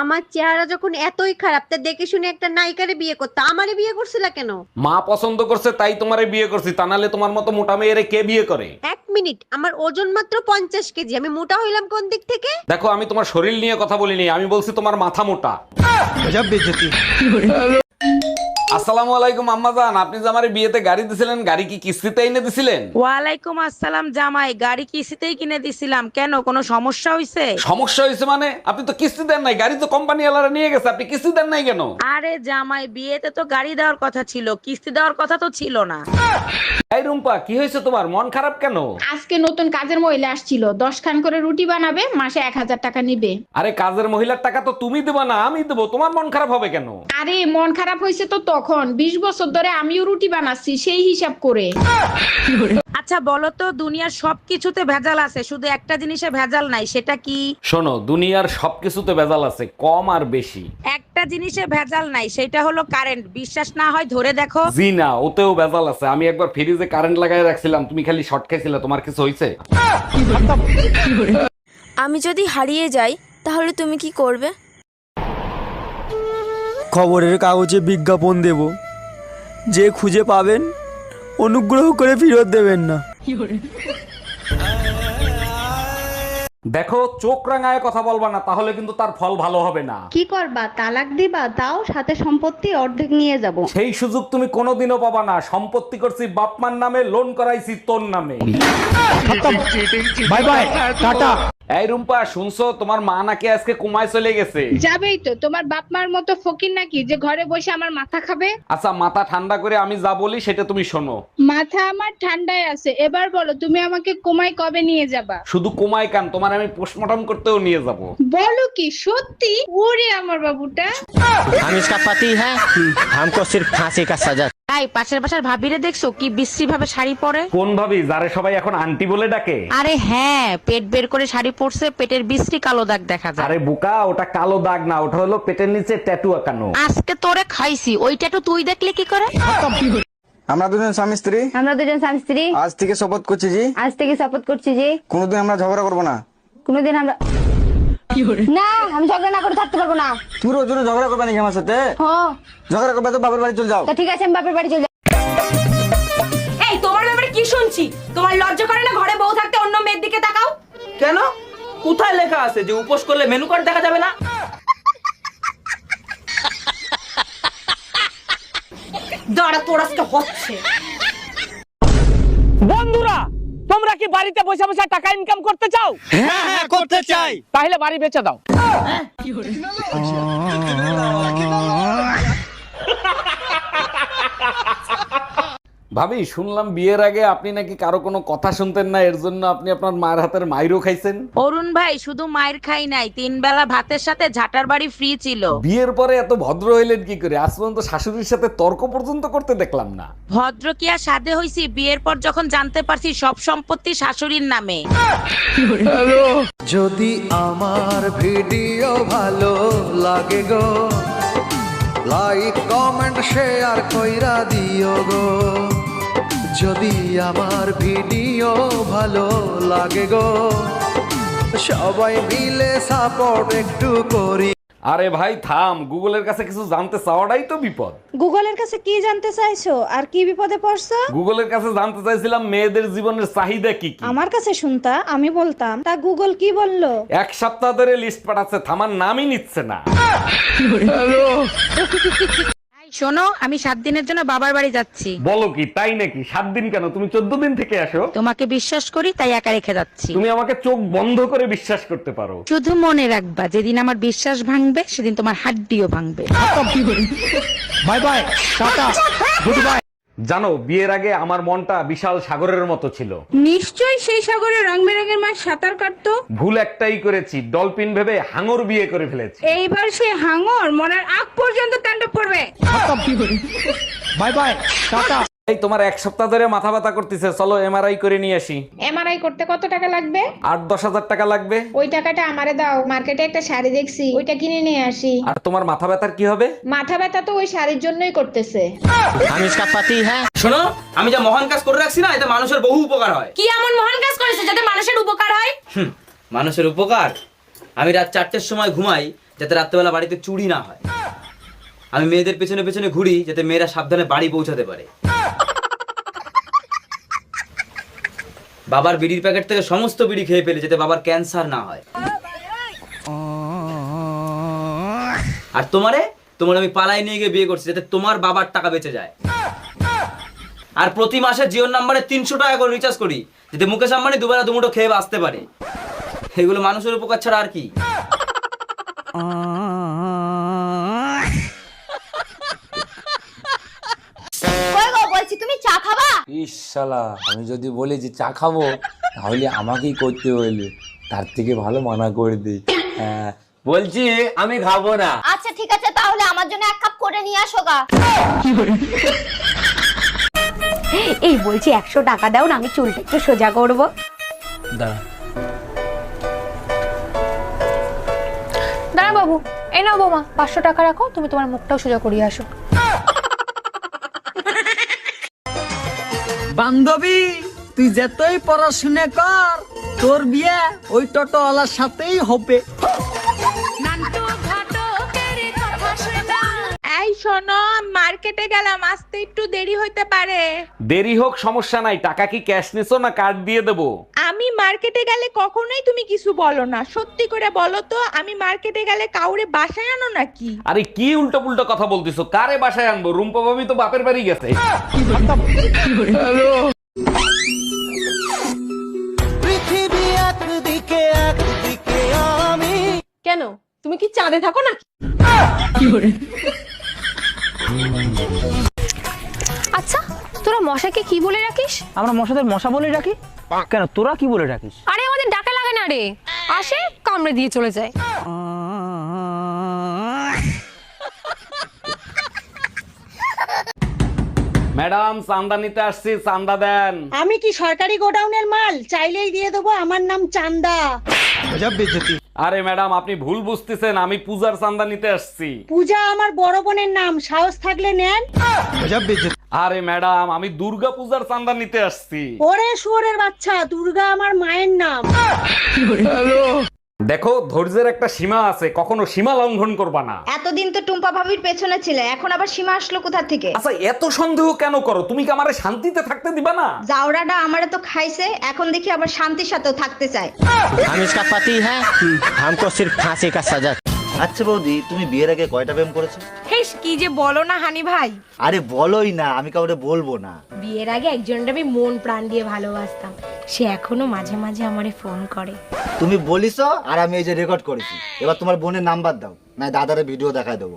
আমার চেহারা যখন এতই খারাপ তা দেখে শুনে একটা নায়িকারে বিয়ে করতে। আমারে বিয়ে করছিল কেন? মা পছন্দ করছে তাই তোমারে বিয়ে করছি। তা নাহলে তোমার মতো মোটা মেয়েরে কে বিয়ে করে? এক মিনিট আমার ওজন মাত্র পঞ্চাশ কেজি। আমি মোটা হইলাম কোন দিক থেকে? দেখো আমি তোমার শরীর নিয়ে কথা বলিনি আমি বলছি তোমার মাথা মোটা। আসসালামু আলাইকুম আম্মাজান আপনি যে আমার বিয়েতে গাড়ি দিছিলেন গাড়ি কি কিস্তিতে এনে দিছিলেন? ওয়ালাইকুম আসসালাম জামাই গাড়ি কিস্তিতেই কিনে দিছিলাম। কেন কোনো সমস্যা হইছে? সমস্যা হয়েছে মানে? আপনি তো কিস্তি দেন নাই গাড়ি তো কোম্পানি ওয়ালারা নিয়ে গেছে আপনি কিস্তি দেন নাই কেন? আরে জামাই বিয়েতে তো গাড়ি দেওয়ার কথা ছিল কিস্তি দেওয়ার কথা তো ছিল না। এই রুম্পা কি হয়েছে তোমার? মন খারাপ কেন? আজকে নতুন কাজের মহিলা আসছিল দশ খান করে রুটি বানাবে মাসে এক হাজার টাকা নিবে। আরে কাজের মহিলার টাকা তো তুমি দেবা না আমি দেবো তোমার মন খারাপ হবে কেন? আরে মন খারাপ হয়েছে তো তখন বিশ বছর ধরে আমিও রুটি বানাচ্ছি সেই হিসাব করে। আচ্ছা বলো তো দুনিয়ার সবকিছুতে ভেজাল আছে শুধু একটা জিনিসে ভেজাল নাই সেটা কি? শোনো দুনিয়ার সবকিছুতে ভেজাল আছে কম আর বেশি। একটা জিনিসে ভেজাল নাই সেটা হলো কারেন্ট। বিশ্বাস না হয় ধরে দেখো। জি না ওতেও ভেজাল আছে। আমি একবার ফ্রিজে কারেন্ট লাগাই রাখছিলাম তুমি খালি শর্ট খাইছিলে তোমার কিছু হয়েছে আমি যদি হারিয়ে যাই তাহলে তুমি কি করবে? খবরের কাগজে বিজ্ঞাপন দেব। যে খুঁজে পাবেন অনুগ্রহ করে ফেরত দেবেন না। দেখো চোখ রাঙায় কথা বলবা না তাহলে কিন্তু তার ফল ভালো হবে না। কি করবা তালাক দিবা তাও সাথে সম্পত্তি অর্ধেক নিয়ে যাব। সেই সুযোগ তুমি কোনোদিনও পাবা না। সম্পত্তি করছি বাপমার নামে লোন করাইছি তোর নামে। Bye bye tata. এই রুম্পা শুনছো তোমার মা নাকি আজকে কুমায় চলে গেছে যাবেই তো তোমার বাপ মার মতো ফকির নাকি যে ঘরে বসে আমার মাথা খাবে আচ্ছা মাথা ঠান্ডা করে আমি যা বলি সেটা তুমি শোনো মাথা আমার ঠান্ডায় আছে এবার বলো তুমি আমাকে কোমায় কবে নিয়ে যাবা শুধু কুমায় কান তোমার আমি পোস্টমর্টম করতেও নিয়ে যাব বলো কি সত্যি ওরে আমার বাবুটা हम इसका पति है हमको सिर्फ फांसी का सजा তাই পাশের বাসার ভাবিরে দেখছ কি বিশ্রী ভাবে শাড়ি পরে? কোন ভাবি? যারে সবাই এখন আন্টি বলে ডাকে? আরে হ্যাঁ পেট বের করে শাড়ি পরছে পেটের বিশ্রী কালো দাগ দেখা যায়। আরে বুকা ওটা কালো দাগ না ওটা হলো পেটের নিচে ট্যাটু আঁকানো। আজকে তোরে খাইছি ওই ট্যাটু তুই দেখলে কি করে? আমরা দুজন স্বামী স্ত্রী। আমরা দুজন স্বামী স্ত্রী। আজ থেকে শপথ করছি জি। আজ থেকে শপথ করছি যে কোনোদিন আমরা ঝগড়া করব না। কোনোদিন আমরা না আমি ঝগড়া না করে থাকতে পারব না। তুই রোজ রোজ ঝগড়া করবে নাকি আমার সাথে? হ্যাঁ ঝগড়া করবে তো বাবার বাড়ি চলে যাও। তা ঠিক আছে আমি বাপের বাড়ি চলে যাব। এই তোমার ব্যাপারে কি শুনছি? তোমার লজ্জা করে না ঘরে বউ থাকতে অন্য মেয়ের দিকে তাকাও? কেন? কোথায় লেখা আছে যে উপোস করলে মেনু কার্ড দেখা যাবে না? দাঁড়া তোর আজকে হচ্ছে। বন্ধুরা তোমরা কি বাড়িতে বসে বসে টাকা ইনকাম করতে চাও? হ্যাঁ হ্যাঁ করতে চাই। তাহলে বাড়ি বেচে দাও। ভাবি শুনলাম বিয়ের আগে আপনি নাকি কারও কোনো কথা শুনতেন না এর জন্য আপনি আপনার মায়ের হাতের মাইরও খাইছেন। অরুণ ভাই শুধু মায়ের খাই নাই তিন বেলা ভাতের সাথে ঝাটার বাড়ি ফ্রি ছিল। বিয়ের পরে এত ভদ্র হইলেন কি করে? আজ পর্যন্ত শাশুড়ির সাথে তর্ক পর্যন্ত করতে দেখলাম না। ভদ্র কি আর সাধে হইছি? বিয়ের পর যখন জানতে পারছি সব সম্পত্তি শাশুড়ির নামে। যদি আমার ভিডিও ভালো লাগে গো লাইক কমেন্ট শেয়ার কইরা দিও গো। যদি আমার ভিডিও ভালো লাগে গো সবাই মিলে সাপোর্ট একটু করি। আরে ভাই থাম গুগলের কাছে কিছু জানতে চাওয়াটাই তো বিপদ। গুগলের কাছে কি জানতে চাইছো? আর কি বিপদে পড়ছো? গুগলের কাছে জানতে চাইছিলাম মেয়েদের জীবনের চাহিদা কি কি। আমার কাছে শুনতা আমি বলতাম তা গুগল কি বলল? এক সপ্তাহ ধরে লিস্ট পাঠাচ্ছে থামার নামই নিচ্ছে না। শোনো আমি সাত দিনের জন্য বাবার বাড়ি যাচ্ছি। বলো কি তাই নাকি? সাত দিন কেন? তুমি চোদ্দ দিন থেকে আসো। তোমাকে বিশ্বাস করি তাই একা রেখে যাচ্ছি। তুমি আমাকে চোখ বন্ধ করে বিশ্বাস করতে পারো। শুধু মনে রাখবা যেদিন আমার বিশ্বাস ভাঙবে সেদিন তোমার হাড্ডিও ভাঙবে। Bye bye tata good bye জানো বিয়ের আগে আমার মনটা বিশাল সাগরের মতো ছিল। নিশ্চয়ই সেই সাগরে রং বেরঙের মাছ সাঁতার কাটতো। ভুল একটাই করেছি ডলফিন ভেবে হাঙর বিয়ে করে ফেলেছি। এইবার সে হাঙর মনের আগ পর্যন্ত তাণ্ডব করবে। Bye bye tata. এই তোমার এক সপ্তাহ ধরে মাথা ব্যথা করতেছে চলো এমআরআই করে নিয়ে আসি। এমআরআই করতে কত টাকা লাগবে? আট দশ হাজার টাকা লাগবে। ওই টাকাটা আমারে দাও মার্কেটে একটা শাড়ি দেখছি ওইটা কিনে নিয়ে আসি। আর তোমার মাথা ব্যথার কি হবে? মাথা ব্যথা তো ওই শাড়ির জন্যই করতেছে। আমি কাপাতি হ্যাঁ? শোনো আমি যা মহান কাজ করে রাখছি না এতে মানুষের বহু উপকার হয়। কি এমন মহান কাজ করেছে যাতে মানুষের উপকার হয়? মানুষের উপকার? আমি রাত চারটের সময় ঘুমাই যাতে রাত্রেবেলা বাড়িতে চুরি না হয়। আমি মেয়েদের পেছনে পেছনে ঘুরি যাতে মেয়েরা সাবধানে বাড়ি পৌঁছাতে পারে। বাবার বিড়ির প্যাকেট থেকে সমস্ত বিড়ি খেয়ে ফেলে যাতে বাবার ক্যান্সার না হয়। আর তোমারে? তোমার আমি পালাই নিয়ে গিয়ে বিয়ে করছি, যাতে তোমার বাবার টাকা বেঁচে যায়। আর প্রতি মাসে জিওর নাম্বারে তিনশো টাকা করে রিচার্জ করি, যাতে মুকেশ আম্বানি দুবেলা দুমুটো খেয়ে বাঁচতে পারে। এগুলো মানুষের উপকার ছাড়া আর কি? বলছি তুমি চা খাবা? ইস শালা আমি যদি বলি যে চা খাব তাহলে আমাকেই করতে হইলে। তার থেকে ভালো মানা করে দিই। হ্যাঁ বলছি আমি খাব না। আচ্ছা ঠিক আছে তাহলে আমার জন্য এক কাপ করে নিয়ে আসো গা। এই বলছি একশো টাকা দাও না আমি চুলটা একটু সোজা করব। দাঁড়া। দাঁড়া বাবু এই নাও বৌমা পাঁচশো টাকা রাখো তুমি তোমার মুখটাও সোজা করিয়ে আসো। বান্ধবী তুই যেতই পড়াশুনে কর তোর বিয়ে ওই টোটোওয়ালার সাথেই হবে। এই শোনো মার্কেটে গেলাম আসতে একটু দেরি হইতে পারে। দেরি হোক সমস্যা নাই। টাকা কি ক্যাশ নিছো না কার্ড দিয়ে দেবো? আমি মার্কেটে গেলে কখনোই তুমি কিছু বলো না। সত্যি করে বলো তো আমি মার্কেটে গেলে কাউরে বাসায় আনো নাকি? আরে কি উল্টো পুল্টো কথা বলতিছো? কারে বাসায় আনব? রুম্পা ভাবি তো বাপের বাড়ি গেছে। কেন? তুমি কি চাঁদে থাকো না আচ্ছা তোরা মশাকে কি বলে রাখিস আমরা মশাদের মশা বলে ডাকি? কেন তোরা কি বলে রাখিস আরে আমাদের ডাকা লাগে না রে। আসে কামড়ে দিয়ে চলে যায়। ম্যাডাম চান্দা নিতে আসছি চান্দা দেন। আমি কি সরকারি গোডাউনের মাল? চাইলেই দিয়ে দেবো আমার নাম চান্দা। আরে ম্যাডাম আপনি ভুল বুঝতেছেন আমি পূজার চান্দা নিতে আসছি। পূজা আমার বড় বোনের নাম সাহস থাকলে নেন। আরে ম্যাডাম আমি দুর্গা পূজার চান্দা নিতে আসছি। ওরে শুয়োরের বাচ্চা দুর্গা আমার মায়ের নাম। দেখো ধৈর্যের একটা সীমা আছে কখনো সীমা লঙ্ঘন করবা না এতদিন তো টুম্পা ভাবির পেছনে ছিলে এখন আবার সীমা আসলো কোথা থেকে আচ্ছা এত সন্দেহ কেন করো তুমি কি আমারে শান্তিতে থাকতে দিবা না জাউরাটা আমারে তো খাইছে এখন দেখি আবার শান্তির সাথেও থাকতে চায় हम इसका पति है हमको सिर्फ फांसी का सजा আচ্ছা বৌদি তুমি বিয়ের আগে কয়টা প্রেম করেছো হেস কি যে বলো না হানি ভাই আরে বলোই না আমি কাউরে বলবো না বিয়ের আগে একজনটা আমি মন প্রাণ দিয়ে ভালোবাসতাম সে এখনও মাঝে মাঝে আমারে ফোন করে। তুমি বলিছো আর আমি এই যে রেকর্ড করেছি। এবার তোমার বোনের নাম্বার দাও, না দাদারে ভিডিও দেখায় দেবো।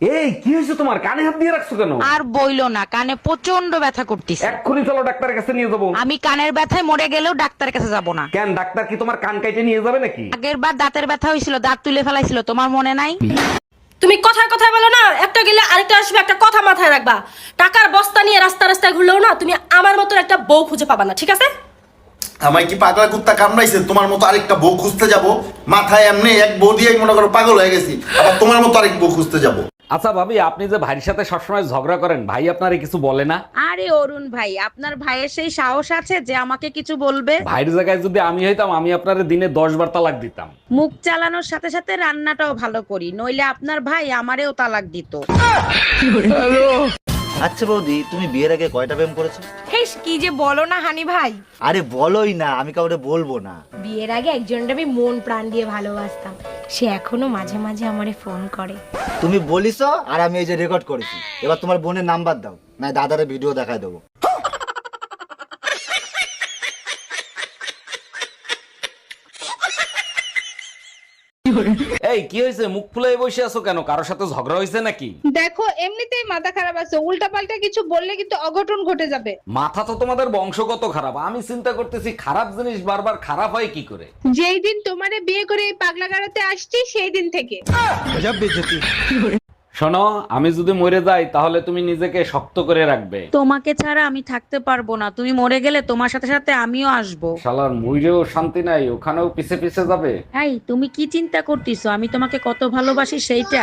এই কি হয়েছে তোমার? কানে হাত দিয়ে রাখছো কেন? আর বইলো না কানে প্রচণ্ড ব্যথা করতিস এক্ষুনি চলো ডাক্তারের কাছে নিয়ে যাব। আমি কানের ব্যথায় মরে গেলেও ডাক্তারের কাছে যাব না। কেন ডাক্তার কি তোমার কান কাইটে নিয়ে যাবে নাকি? আগের বার দাঁতের ব্যথা হয়েছিল দাঁত তুলে ফেলাইছিল তোমার মনে নাই? তুমি কথায় কথায় বলো না একটা গেলে আরেকটা আসবে একটা কথা মাথায় রাখবা। টাকার বস্তা নিয়ে রাস্তা রাস্তায় ঘুরলেও না তুমি আমার মতো একটা বউ খুঁজে পাবা না ঠিক আছে? আমায় কি পাগলা কুত্তা কামড়াইছে? তোমার মতো আরেকটা বউ খুঁজতে যাব? মাথায় এমনি এক বউ দিয়েই মনে করো পাগল হয়ে গেছি আবার তোমার মতো আরেক বউ খুঁজতে যাব। আচ্ছা ভাবি আপনি যে ভাইয়ের সাথে সবসময় ঝগড়া করেন ভাই আপনারে কিছু বলে না? আরে অরুণ ভাই আপনার ভাইয়ের সেই সাহস আছে যে আমাকে কিছু বলবে? ভাইয়ের জায়গায় যদি আমি হইতাম আমি আপনারে দিনে দশ বার তালাক দিতাম। মুখ চালানোর সাথে সাথে রান্নাটাও ভালো করি নইলে আপনার ভাই আমারেও তালাক দিত। আচ্ছা বৌদি তুমি বিয়ের আগে কয়টা প্রেম করেছ? হেস কি যে বলো না হানি ভাই। আরে বলোই না আমি কাউরে বলব না। বিয়ের আগে একজনটা আমি মন প্রাণ দিয়ে ভালোবাসতাম। সে এখনও মাঝে মাঝে আমারে ফোন করে। তুমি বলিছো আর আমি এই যে রেকর্ড করেছি। এবার তোমার বোনের নাম্বার দাও না দাদারে ভিডিও দেখায় দেবো। এই কি হয়েছে? মুখ ফুলাই বসে আছো কেন? কারোর সাথে ঝগড়া হয়েছে নাকি? দেখো এমনিতেই মাথা খারাপ আছে। উল্টা পাল্টা কিছু বললে কিন্তু অঘটন ঘটে যাবে। মাথা তো তোমাদের বংশগত খারাপ। আমি চিন্তা করতেছি খারাপ জিনিস বারবার খারাপ হয় কি করে? যেই দিন তোমারে বিয়ে করে এই পাগলা গাড়াতে আসছি সেই দিন থেকে। শোনো আমি যদি মরে যাই তাহলে তুমি নিজেকে শক্ত করে রাখবে। তোমাকে ছাড়া আমি থাকতে পারব না। তুমি মরে গেলে তোমার সাথে সাথে আমিও আসব। শালার মইরেও শান্তি নাই ওখানেও পিছে পিছে যাবে। এই তুমি কি চিন্তা করতেছো? আমি তোমাকে কত ভালোবাসি সেইটা।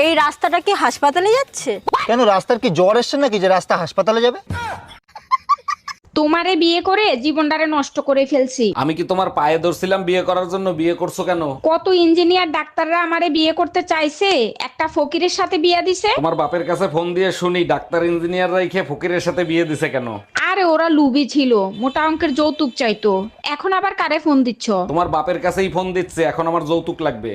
এই রাস্তাটা কি হাসপাতালে যাচ্ছে? কেন, রাস্তার কি জ্বর এসছে নাকি যে রাস্তা হাসপাতালে যাবে? তোমারে বিয়ে করে জীবনটারে নষ্ট করে ফেলছি। আমি কি তোমার পায়ে ধরছিলাম বিয়ে করার জন্য? বিয়ে করছ কেন? কত ইঞ্জিনিয়ার ডাক্তাররা আমারে বিয়ে করতে চাইছে একটা ফকিরের সাথে বিয়ে দিছে? তোমার বাপের কাছে ফোন দিয়ে শুনি ডাক্তার ইঞ্জিনিয়ার রাইখে ফকিরের সাথে বিয়ে দিছে কেন? আরে ওরা লুবি ছিল মোটা অঙ্কের যৌতুক চাইতো। এখন আবার কারে ফোন দিচ্ছ? তোমার বাপের কাছেই ফোন দিচ্ছে এখন আমার যৌতুক লাগবে।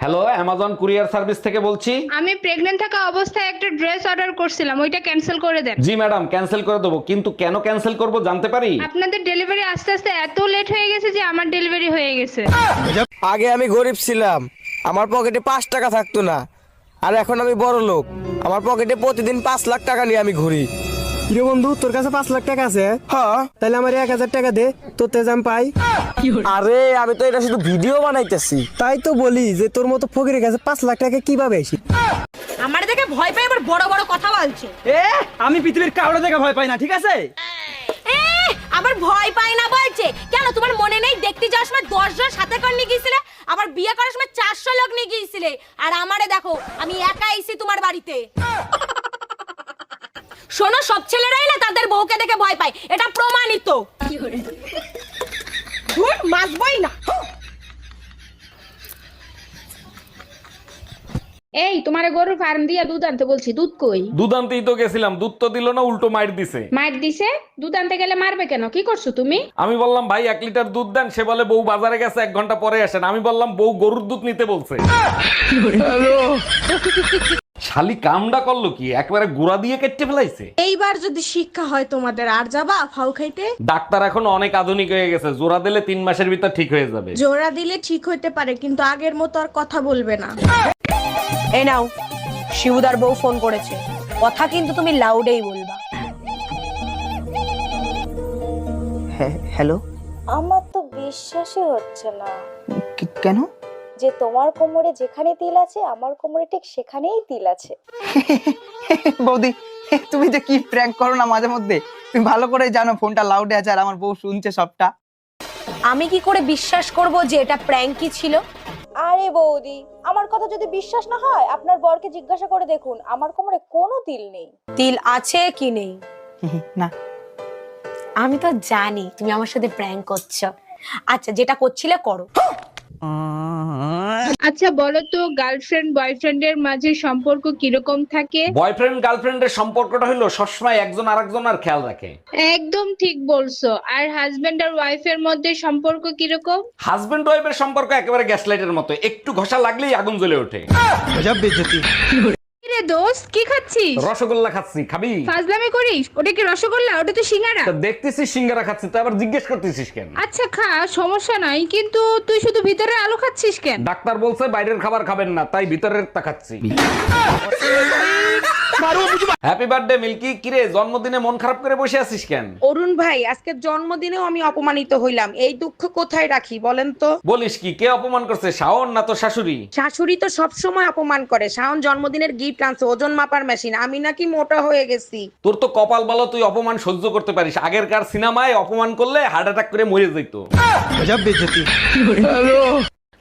হ্যালো অ্যামাজন কুরিয়ার সার্ভিস থেকে বলছি। আমি প্রেগনেন্ট থাকা অবস্থায় একটা ড্রেস অর্ডার করছিলাম ওইটা ক্যান্সেল করে দেন। জি ম্যাডাম ক্যান্সেল করে দেবো। কিন্তু কেন ক্যান্সেল করব জানতে পারি? আপনাদের ডেলিভারি আস্তে আস্তে এত লেট হয়ে গেছে যে আমার ডেলিভারি হয়ে গেছে। আগে আমি গরিব ছিলাম আমার পকেটে পাঁচ টাকা থাকতো না। আর এখন আমি বড় লোক আমার পকেটে প্রতিদিন পাঁচ লাখ টাকা নিয়ে আমি ঘুরি। রে বন্ধু তোর কাছে পাঁচ লাখ টাকা আছে। হ্যাঁ। তাহলে আমার এক হাজার টাকা দে তোর তেজাম পাই। আরে আমি তো এটা শুধু ভিডিও বানাইতেছি। তাই তো বলি যে তোর মতো ফকিরের কাছে পাঁচ লাখ টাকা কীভাবে আসি আমার দেখে ভয় পাই আবার বড় বড় কথা বলছে। এ আমি পৃথিবীর কাউরে দেখে ভয় পাই না ঠিক আছে? এ আবার ভয় পাই না বলছে। কেন তোমার মনে নেই? দেখতে যাওয়ার সময় দশ জন সাথে করে নিয়ে গিয়েছিলে আবার বিয়ে করার সময় চারশো লোক নিয়ে গিয়েছিলে। আর আমারে দেখো আমি একা এসি তোমার বাড়িতে। শোনো সব ছেলেরাই না তাদের বউকে দেখে ভয় পায়। এটা প্রমাণিত। ধুর, মাসবই না। এই তোমারে গরুর ফার্ম দিয়া দুধ আনতে বলছি দুধ কই? দুধ আনতেই তো গেছিলাম দুধ তো দিল না উল্টো মাইর দিছে। মার দিছে? দুধ আনতে গেলে মারবে কেন? কি করছ তুমি? আমি বললাম ভাই এক লিটার দুধ দেন। সে বলে বউ বাজারে গেছে এক ঘণ্টা পরে আসেন। আমি বললাম বউ গরুর দুধ নিতে বলছে। শালি কামডা করল কি? একবারে গুড়া দিয়ে কেটে ফেলাইছে? এইবার যদি শিক্ষা হয় তোমাদের আর যাবা ফাউ খাইতে? ডাক্তার এখন অনেক আধুনিক হয়ে গেছে জোড়া দিলে তিন মাসের ভিতর ঠিক হয়ে যাবে। জোড়া দিলে ঠিক হইতে পারে কিন্তু আগের মতো আর কথা বলবে না। এই নাও শিবুদার বউ ফোন করেছে। কথা কিন্তু তুমি লাউডেই বলবা। হ্যালো? আমার তো বিশ্বাসই হচ্ছে না। কেন? যে তোমার কোমরে যেখানে তিল আছে আমার কোমরে ঠিক সেখানেই তিল আছে। বৌদি তুমি যে কি প্র্যাঙ্ক করো না মাঝে মধ্যে? তুমি ভালো করে জানো ফোনটা লাউডে আছে আর আমার বউ শুনছে সবটা। আমি কি করে বিশ্বাস করব যে এটা প্র্যাঙ্কই ছিল? আরে বৌদি আমার কথা যদি বিশ্বাস না হয় আপনার বরকে জিজ্ঞাসা করে দেখুন আমার কোমরে কোনো তিল নেই। তিল আছে কি নেই? না। আমি তো জানি তুমি আমার সাথে প্র্যাঙ্ক করছ। আচ্ছা যেটা করছিলে করো। আচ্ছা বলো তো গার্লফ্রেন্ড বয়ফ্রেন্ডের মাঝে সম্পর্ক কীরকম থাকে? বয়ফ্রেন্ড গার্লফ্রেন্ডের সম্পর্কটা হলো সবসময় একজন আরেকজন আর খেয়াল রাখে। একদম ঠিক বলছো। আর হাজবেন্ড আর ওয়াইফের মধ্যে সম্পর্ক কীরকম? হাজবেন্ড ওয়াইফের সম্পর্ক একেবারে গ্যাসলাইটের মতো। একটু ঘষা লাগলেই আগুন জ্বলে ওঠে। রে দোস্ত কি খাচ্ছিস? রসগোল্লা খাচ্ছি খাবি? ফাজলামি করিস? ওটা কি রসগোল্লা? ওটা তো সিঙ্গারা। তা দেখতেছিস সিঙ্গারা খাচ্ছি তো আবার জিজ্ঞেস করতেছিস কেন? আচ্ছা খা সমস্যা নাই কিন্তু তুই শুধু ভিতরে আলু খাচ্ছিস কেন? ডাক্তার বলছে বাইরের খাবার খাবেন না তাই ভিতরের তা খাচ্ছি। Happy birthday Milky. কিরে জন্মদিনে মন খারাপ করে বসে আছিস কেন? অরুণ ভাই আজকে জন্মদিনেও আমি অপমানিত হইলাম। এই দুঃখ কোথায় রাখি বলেন তো? বলিস কি কে অপমান করছে শাওন না তো শাশুড়ি? শাশুড়ি তো সব সময় অপমান করে। শাওন জন্মদিনের গিফট আনছে ওজন মাপার মেশিন আমি নাকি মোটা হয়ে গেছি। তোর তো কপাল বলো তুই অপমান সহ্য করতে পারিস। আগেরকার সিনেমায় অপমান করলে হার্ট অ্যাটাক করে মরে যেত।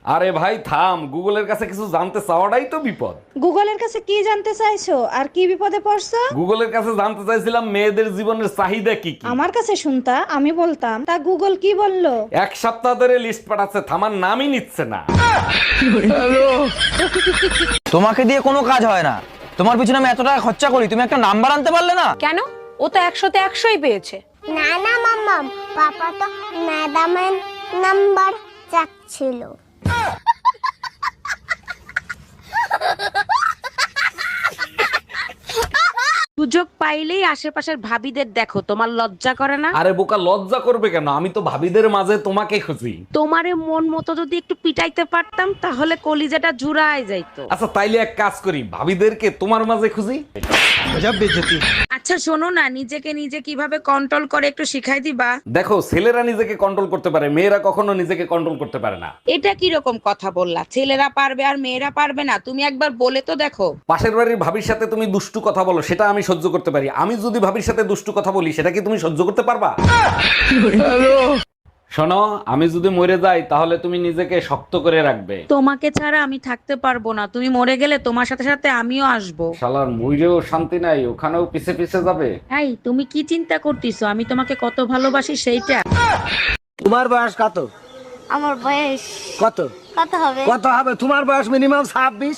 আরে ভাই থাম। গুগলের কাছে কিছু জানতে চাওয়াটাই তো বিপদ। গুগলের কাছে কি জানতে চাইছো? আর কি বিপদে পড়ছো? গুগলের কাছে জানতে চাইছিলাম মেয়েদের জীবনের চাহিদা কি কি। আমার কাছে শুনতা আমি বলতাম তা গুগল কি বলল? এক সপ্তাহ ধরে লিস্ট পাঠাচ্ছে থামার নামই নিচ্ছে না। তোমাকে দিয়ে কোনো কাজ হয় না। তোমার পিছনে আমি এত টাকা খরচা করি তুমি একটা নাম্বার আনতে পারলে না? কেন? ও তো একশোতে একশোই পেয়েছে। না না মাম্মাম পাপা তো ম্যাডামের নাম্বার চাচ্ছিল। সুযোগ পাইলেই আশেপাশের ভাবিদের দেখো তোমার লজ্জা করে না? আরে বোকা লজ্জা করবে কেন? আমি তো ভাবিদের মাঝে তোমাকে খুঁজি। তোমারে মন মতো যদি একটু পিটাইতে পারতাম তাহলে কলিজাটা জুড়ায় যাইতো। আচ্ছা তাইলে এক কাজ করি ভাবিদেরকে তোমার মাঝে খুঁজি। আচ্ছা শোনো না নিজেকে নিজে কীভাবে কন্ট্রোল করে একটু শিখাই দিবা। দেখো ছেলেরা নিজেকে কন্ট্রোল করতে পারে মেয়েরা কখনো নিজেকে কন্ট্রোল করতে পারে না। এটা কি রকম কথা বললা? ছেলেরা পারবে আর মেয়েরা পারবে না? তুমি একবার বলে তো দেখো। পাশের বাড়ির ভাবির সাথে তুমি দুষ্টু কথা বলো সেটা আমি সহ্য করতে পারি। আমি যদি ভাবির সাথে দুষ্টু কথা বলি সেটা কি তুমি সহ্য করতে পারবা? শোনো আমি যদি মরে যাই তাহলে তুমি নিজেকে শক্ত করে রাখবে। তোমাকে ছাড়া আমি থাকতে পারব না। তুমি মরে গেলে তোমার সাথে সাথে আমিও আসব। শালার মইরেও শান্তি নাই ওখানেও পিছে পিছে যাবে। এই তুমি কি চিন্তা করতেছো? আমি তোমাকে কত ভালোবাসি সেইটা। তোমার বয়স কত? আমার বয়স কত? কত হবে? কত হবে? তোমার বয়স মিনিমাম ছাব্বিশ।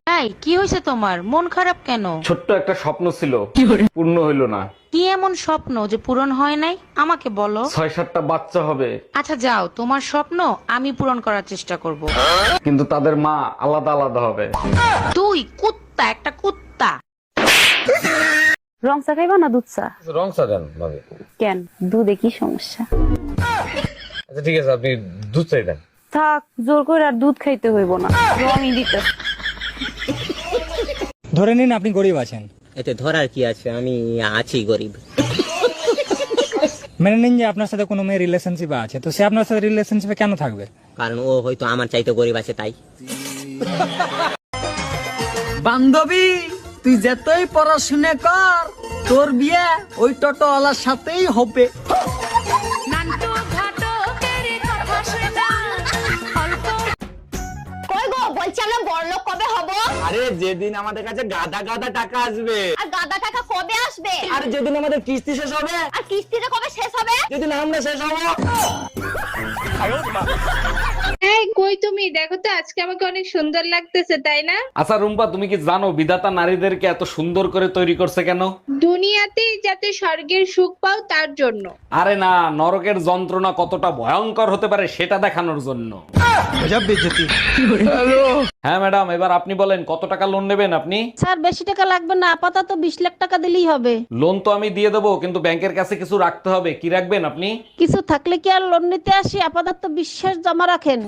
এই কি হয়েছে তোমার? মন খারাপ কেন? ছোট্ট একটা স্বপ্ন ছিল। পূর্ণ হইল না। কি এমন স্বপ্ন যে পূরণ হয় নাই? আমাকে বলো। ছয় সাতটা বাচ্চা হবে। আচ্ছা যাও। তোমার স্বপ্ন আমি পূরণ করার চেষ্টা করব। কিন্তু তাদের মা আলাদা আলাদা হবে। তুই কুত্তা একটা কুত্তা। রং চা খাইবা না দুধ চা? রং সাজান ভাবে। কেন? দুধে কি সমস্যা? আচ্ছা ঠিক আছে আপনি দুধ চাই দেন। থাক জোর করে আর দুধ খাইতে হইব না। রঙই দিতে ধরে নিন আপনি গরিব আছেন। এতে ধরার কি আছে? আমি আছি গরিব। মেনে নিন যে আপনার সাথে কোনো মেয়ে রিলেশনশিপ আছে তো সে আপনার সাথে রিলেশনশিপে কেন থাকবে? কারণ ও হয়তো আমার চাইতে গরিব আছে তাই। বান্ধবী তুই যতই পড়াশুনে কর তোর বিয়ে ওই টোটোওয়ালার সাথেই হবে। বলছি আমরা বড়লোক কবে হব? আরে যেদিন আমাদের কাছে গাদা গাদা টাকা আসবে। আর গাদা টাকা কবে আসবে? আর যেদিন আমাদের কিস্তি শেষ হবে। আর কিস্তিটা কবে শেষ হবে? যেদিন আমরা শেষ হব। এই কই তুমি? দেখো তো আজকে আমাকে অনেক সুন্দর লাগতেছে তাই না? আচ্ছা রুম্পা তুমি কি জানো বিধাতা নারীদেরকে এত সুন্দর করে তৈরি করছে কেন? দুনিয়াতেই যাতে স্বর্গের সুখ পাও তার জন্য। আরে না নরকের যন্ত্রণা কতটা ভয়ঙ্কর হতে পারে সেটা দেখানোর জন্য। হ্যাঁ ম্যাডাম এবার আপনি বলেন কত টাকা লোন নেবেন আপনি? স্যার বেশি টাকা লাগবে না আপাতত বিশ লাখ টাকা দিলেই হবে। লোন তো আমি দিয়ে দেবো কিন্তু ব্যাংকের কাছে কিছু রাখতে হবে কি রাখবেন আপনি? কিছু থাকলে কি আর লোন নিতে আসি? আপাতত বিশ্বাস জমা রাখেন।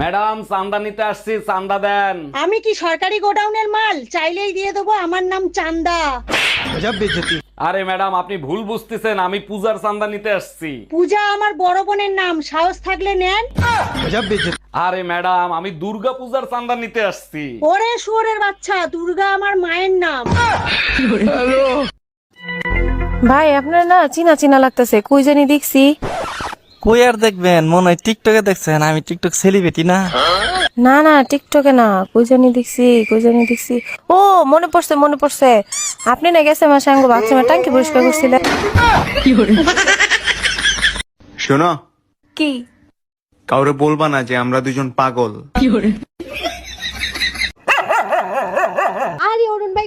ম্যাডাম চান্দা নিতে আসছি চান্দা দেন। আমি কি সরকারি গোডাউনের মাল? চাইলেই দিয়ে দেবো আমার নাম চান্দা। আরে ম্যাডাম আপনি ভুল বুঝতেছেন আমি পূজার চান্দা নিতে আসছি। পূজা আমার বড় বোনের নাম সাহস থাকলে নেন। আরে ম্যাডাম আমি দুর্গা পূজার চান্দা নিতে আসছি। ওরে শুয়োরের বাচ্চা দুর্গা আমার মায়ের নাম। ভাই আপনার না চিনা চিনা লাগতেছে কই জানি দেখছি। কই আর দেখবেন? মনে হয় টিকটকে দেখছেন আমি টিকটক সেলিব্রিটি না। না না টিকটকে না কই জানি দেখছি কই জানি দেখছি। ও মনে পড়ছে মনে পড়ছে। আপনি না গেছে আমার সঙ্গে বাথরুমে টাঙ্কি পরিষ্কার করছিলেন শোনো কি? কাউরে বলবা না যে আমরা দুজন পাগল আরে অরুণ ভাই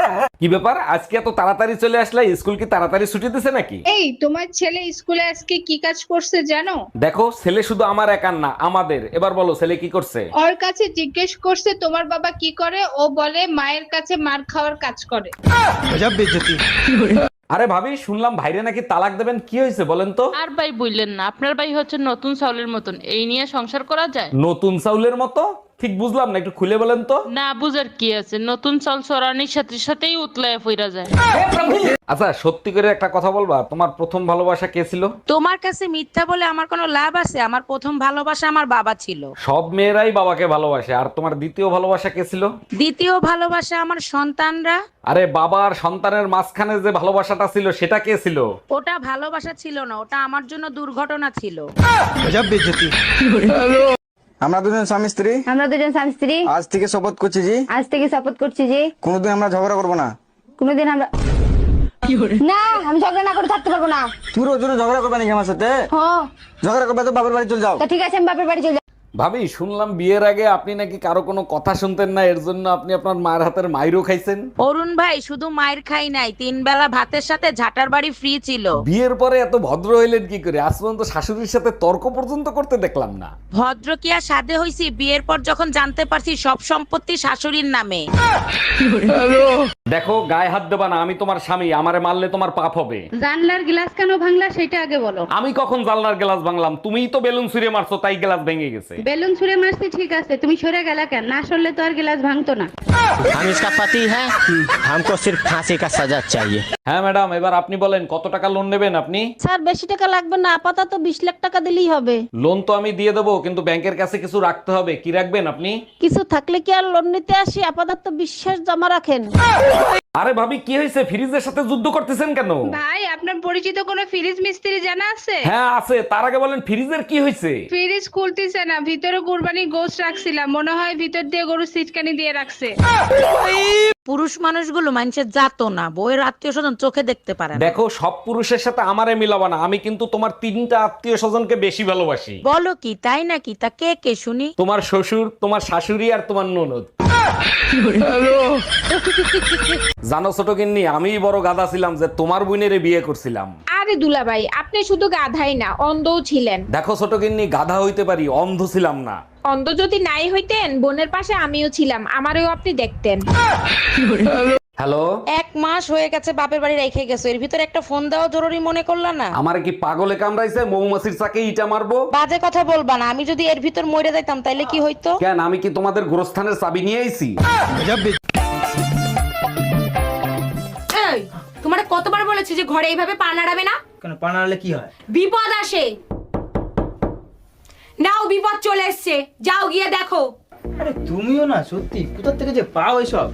কি ব্যাপার? আজকে এত তাড়াতাড়ি চলে আসলে স্কুল কি তাড়াতাড়ি ছুটি দিছে নাকি? এই তোমার ছেলে স্কুলে আজকে কি কাজ করছে জানো? দেখো ছেলে শুধু আমার একার না আমাদের। এবার বলো ছেলে কি করছে? ওর কাছে জিজ্ঞেস করছে তোমার বাবা কি করে? ও বলে মায়ের কাছে মার খাওয়ার কাজ করে। আরে ভাবি শুনলাম ভাইরে নাকি তালাক দেবেন। কি হয়েছে বলেন তো? আর ভাই বললেন না আপনার ভাই হচ্ছে নতুন চাউলের মতন। এই নিয়ে সংসার করা যায়? নতুন চাউলের মতো? ঠিক বুঝলাম না একটু খুলে বলেন তো। না বুঝার কি আছে? নতুন চাল চড়ানির সাথে সাথেই উতলায় ফিরা যায়। আচ্ছা সত্যি করে একটা কথা বলবা তোমার প্রথম ভালোবাসা কে ছিল? তোমার কাছে মিথ্যা বলে আমার কোনো লাভ আছে? আমার প্রথম ভালোবাসা আমার বাবা ছিল। সব মেয়েরাই বাবাকে ভালোবাসে আর তোমার দ্বিতীয় ভালোবাসা কে ছিল? দ্বিতীয় ভালোবাসা আমার সন্তানরা। আরে বাবা আর সন্তানের মাঝখানে যে ভালোবাসাটা ছিল সেটা কে ছিল? ওটা ভালোবাসা ছিল না ওটা আমার জন্য দুর্ঘটনা ছিল। আমরা দুজন স্বামী স্ত্রী? আমরা দুজন স্বামী স্ত্রী। আজ থেকে শপথ করছি জি। আজ থেকে শপথ করছি জি। কোনোদিন আমরা ঝগড়া করব না। কোনোদিন আমরা না আমি ঝগড়া না করে থাকতে পারব না। তুমি রোজ রোজ ঝগড়া করবে নাকি আমার সাথে? হ্যাঁ ঝগড়া করবে তো বাবার বাড়ি চলে যাও। ঠিক আছে আমি বাপের বাড়ি চলে। ভাবি শুনলাম বিয়ের আগে আপনি নাকি কারও কোনো কথা শুনতেন না এর জন্য আপনি আপনার মায়ের হাতের মাইরও খাইছেন। অরুণ ভাই শুধু মায়ের খাই নাই তিন বেলা ভাতের সাথে ঝাটার বাড়ি ফ্রি ছিল। বিয়ের পরে এত ভদ্র হইলেন কি করে? আজ পর্যন্ত শাশুড়ির সাথে তর্ক পর্যন্ত করতে দেখলাম না। ভদ্র কি আর সাধে হইছি? বিয়ের পর যখন জানতে পারছি সব সম্পত্তি শাশুড়ির নামে। দেখো গায়ে হাত দেবা না আমি তোমার স্বামী আমারে মারলে তোমার পাপ হবে। জানলার গ্লাস কেন ভাঙলা সেটা আগে বলো। আমি কখন জানলার গ্লাস ভাঙলাম? তুমিই তো বেলুন ছুঁড়ে মারছো তাই গ্লাস ভেঙে গেছে। বেলুন ছুঁড়ে মারছি ঠিক আছে তুমি সরে গেলা কেন না সরলে তো আর গ্লাস ভাঙতো না हम इसका पति है हमको सिर्फ फांसी का सजा चाहिए হ্যাঁ ম্যাডাম এবার আপনি বলেন কত টাকা লোন নেবেন আপনি স্যার বেশি টাকা লাগবে না আপাতত বিশ লাখ টাকা দিলেই হবে লোন তো আমি দিয়ে দেবো কিন্তু ব্যাংকের কাছে কিছু রাখতে হবে কি রাখবেন আপনি কিছু থাকলে কি আর লোন নিতে আসি আপাতত বিশ্বাস জমা রাখেন আরে ভাবি কি হয়েছে ফ্রিজের সাথে যুদ্ধ করতেছেন কেন ভাই আপনার পরিচিত কোনো ফ্রিজ মিস্ত্রি জানা আছে হ্যাঁ আছে তার আগে বলেন ফ্রিজের কি হয়েছে ফ্রিজ খুলতেছে না ভিতরে কুরবানি গোস রাখছিলাম মনে হয় ভিতর দিয়ে গরু সিটকানি দিয়ে রাখছে। পুরুষ মানুষগুলো মানুষের জাত না বইয়ের আত্মীয় স্বজন চোখে দেখতে পারে না। দেখো সব পুরুষের সাথে আমারে মিলাবা না আমি কিন্তু তোমার তিনটা আত্মীয় স্বজনকে বেশি ভালোবাসি। বলো কি তাই নাকি? তা কে কে শুনি? তোমার শ্বশুর তোমার শাশুড়ি আর তোমার ননদ। জানো ছোট গিন্নি আমি বড় গাদা ছিলাম যে তোমার বোনের বিয়ে করছিলাম। আরে দুলাভাই আপনি শুধু গাধাই না অন্ধও ছিলেন। দেখো ছোট গিন্নি গাধা হইতে পারি অন্ধ ছিলাম না। অন্ধ যদি নাই হইতেন বোনের পাশে আমিও ছিলাম আমারও আপনি দেখতেন। হ্যালো? এক মাস হয়ে গেছে বাপের বাড়ি রেখে গেছো। এর ভিতরে একটা ফোন দেওয়া জরুরি মনে করলা না? আমার কি পাগলে কামড়াইছে? মৌমাছির চাকে ইটা মারবো? বাজে কথা বলবা না। আমি যদি এর ভিতর মরে যাইতাম তাইলে কি হইতো? কেন? আমি কি তোমাদের গোরস্থানের চাবি নিয়ে আইছি? এই তোমার কতবার বলেছি যে ঘরে এইভাবে পা নাড়াবে না? কেন পা নাড়ালে কি হয়? বিপদ আসে। নাও বিপদ চলে এসছে। যাও গিয়ে দেখো। আরে তুমিও না সত্যি। কোথা থেকে যে পাও এসব?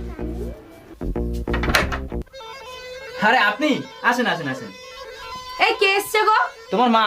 আরে আপনি আসেন আসেন আসেন। এই কে এসছে গো? তোমার মা।